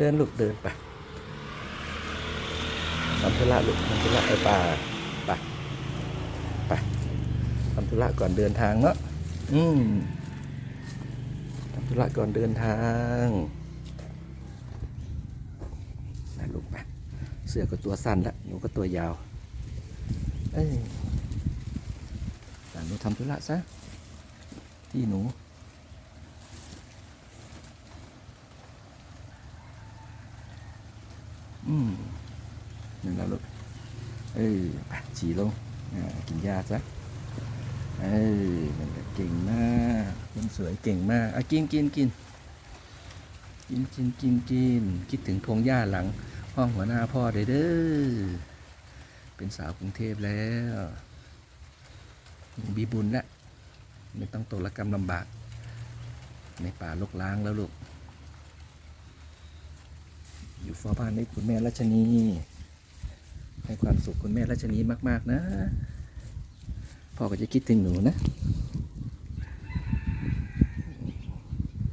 เดินลูกเดินไปทำธุระลูกทำธุระไปป่าไปไปทำธุระก่อนเดินทางเนาะอืมทำธุระก่อนเดินทางนะลูกไปเสือก็ตัวสั้นล้วหนูก็ตัวยาว เอ้ยหนูทำธุระซะที่หนู อืมนั่นแล้วลูกเอ้ยฉี่ลงอ่กินยาซะเอ้ยนั่นแหละเก่งมากคนสวยเก่งมากอะกินกินกินกินกินกินกินคิดถึงพงหญ้าหลัง ห้องหัวหน้าพ่อเด้อเด้อเป็นสาวกรุงเทพแล้วมีบุญล้วไม่ต้องตกระกรรมลำบาก ในป่าลกล้างแล้วลูก ฝ้าบ้านให้คุณแม่รัชนี ให้ความสุขคุณแม่รัชนีมาก ๆ นะ พ่อก็จะคิดถึงหนูนะ